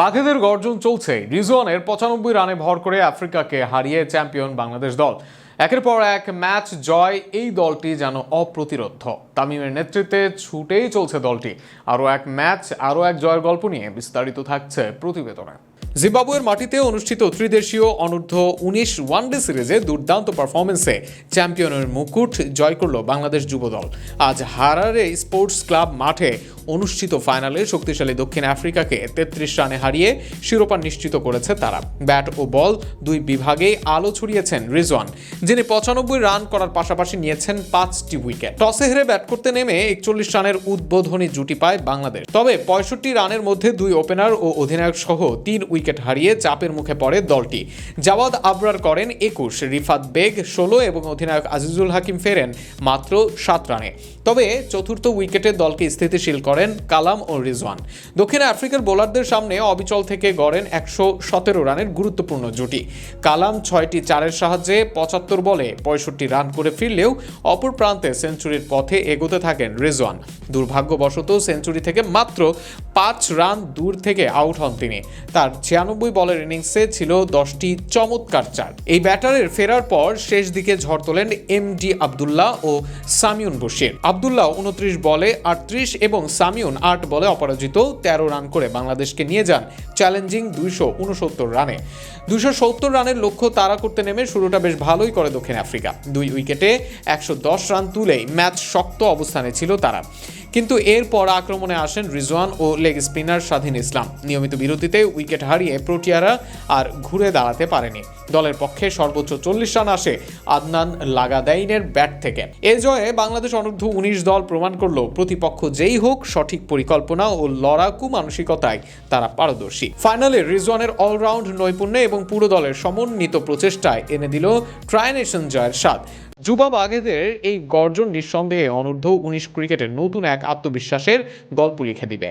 বাঘেদের গর্জন চলছে। রিজওয়ানের পঁচানব্বই রানে ভর করে আফ্রিকাকে হারিয়ে চ্যাম্পিয়ন বাংলাদেশ দল। একের পর এক ম্যাচ জয়, এই দলটি যেন অপ্রতিরোধ তামিমের নেতৃত্বে ছুটেই চলছে দলটি। আরও এক ম্যাচ, আরও এক জয়ের গল্প নিয়ে বিস্তারিত থাকছে প্রতিবেদনে। জিম্বাবুয়ের মাটিতে অনুষ্ঠিত ত্রিদেশীয় অনূর্ধ্ব উনিশ ওয়ানডে সিরিজে দুর্দান্ত পারফরমেন্সে চ্যাম্পিয়নের মুকুট জয় করল বাংলাদেশ যুব দল আজ হারারে স্পোর্টস ক্লাব মাঠে অনুষ্ঠিত ফাইনালে শক্তিশালী দক্ষিণ আফ্রিকাকে তেত্রিশ রানে হারিয়ে শিরোপা নিশ্চিত করেছে তারা। ব্যাট ও বল দুই বিভাগেই আলো ছড়িয়েছেন রিজওয়ান, যিনি পঁচানব্বই রান করার পাশাপাশি নিয়েছেন পাঁচটি উইকেট। টসে হেরে ব্যাট করতে নেমে একচল্লিশ রানের উদ্বোধনী জুটি পায় বাংলাদেশ। তবে পঁয়ষট্টি রানের মধ্যে দুই ওপেনার ও অধিনায়ক সহ তিন উইকেট হারিয়ে চাপের মুখে পড়ে দলটি। জাওয়াদ আবরার করেন একুশ, রিফাত বেগ ষোলো এবং অধিনায়ক আজিজুল হাকিম ফেরেন মাত্র সাত রানে। তবে চতুর্থ উইকেটে দলকে স্থিতিশীল করেন কালাম ও রিজওয়ান। দক্ষিণ আফ্রিকার বোলারদের সামনে অবিচল থেকে গড়েন একশো সতেরো রানের গুরুত্বপূর্ণ জুটি। কালাম ছয়টি চারের সাহায্যে পঁচাত্তর বলে পঁয়ষট্টি রান করে ফিরলেও অপর প্রান্তে সেঞ্চুরির পথে এগোতে থাকেন রিজওয়ান। দুর্ভাগ্যবশত সেঞ্চুরি থেকে মাত্র পাঁচ রান দূর থেকে আউট হন তিনি। তার ছিয়ানব্বই বলের ইনিংসে ছিল দশটি চমৎকার চার। এই ব্যাটারের ফেরার পর শেষ দিকে ঝড় তোলেন এম ডি আবদুল্লাহ ও সামিউন বশির। আবদুল্লাহ উনত্রিশ বলে আটত্রিশ এবং সামিউন আট বলে অপরাজিত তেরো রান করে বাংলাদেশকে নিয়ে যান চ্যালেঞ্জিং দুইশো উনসত্তর রানে। দুশো সত্তর রানের লক্ষ্য তাড়া করতে নেমে শুরুটা বেশ ভালোই করে দক্ষিণ আফ্রিকা। দুই উইকেটে একশো দশ রান তুলেই ম্যাচ শক্ত অবস্থানে ছিল তারা। কিন্তু এরপর আক্রমণে আসেন রিজওয়ান ও লেগ স্পিনার স্বাধীন ইসলাম। নিয়মিত বিরতিতে উইকেট হারিয়ে প্রোটিয়ারা আর ঘুরে দাঁড়াতে পারেনি। দলের পক্ষে সর্বোচ্চ চল্লিশ রান আসে আদনান লাগাদাইনের ব্যাট থেকে। এ জয়ে বাংলাদেশ অনূর্ধ্ব উনিশ দল প্রমাণ করল, প্রতিপক্ষ যেই হোক, সঠিক পরিকল্পনা ও লড়াকু মানসিকতায় তারা পারদর্শী। ফাইনালে রিজওয়ানের অলরাউন্ড নৈপুণ্যে এবং পুরো দলের সমন্বিত প্রচেষ্টায় এনে দিল ট্রাইনেশন জয়ের স্বাদ। যুবা বাঘেদের এই গর্জন নিঃসন্দেহে অনূর্ধ্ব উনিশ ক্রিকেটের নতুন এক আত্মবিশ্বাসের গল্প লিখে দিবে।